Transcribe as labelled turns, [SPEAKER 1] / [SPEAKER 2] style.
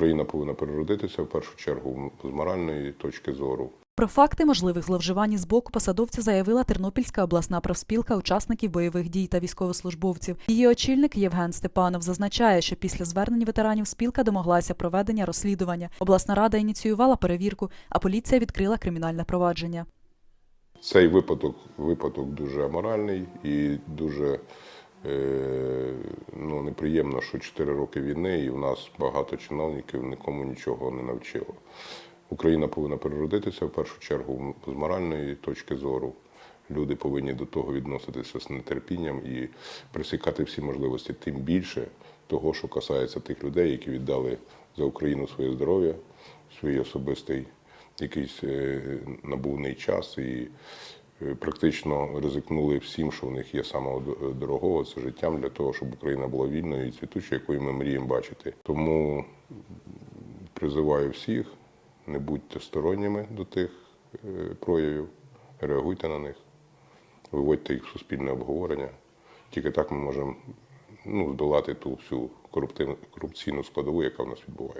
[SPEAKER 1] Україна повинна переродитися в першу чергу з моральної точки зору.
[SPEAKER 2] Про факти можливих зловживань з боку посадовця заявила Тернопільська обласна профспілка учасників бойових дій та військовослужбовців. Її очільник Євген Степанов зазначає, що після звернень ветеранів спілка домоглася проведення розслідування. Обласна рада ініціювала перевірку, а поліція відкрила кримінальне провадження.
[SPEAKER 1] Цей випадок, випадок дуже аморальний і дуже е, неприємно, що 4 роки війни і в нас багато чиновників нікому нічого не навчило. Україна повинна переродитися в першу чергу з моральної точки зору. Люди повинні до того відноситися з нетерпінням і присікати всі можливості, тим більше того, що касається тих людей, які віддали за Україну своє здоров'я, свій особистий якийсь е, набувний час і практично ризикнули всім, що в них є самого дорогого, це життям для того, щоб Україна була вільною і цвітучою, якою ми мріємо бачити. Тому призиваю всіх, не будьте сторонніми до тих е, проявів, реагуйте на них, виводьте їх в суспільне обговорення. Тільки так ми можемо ну, здолати ту всю корупційну складову, яка в нас відбувається.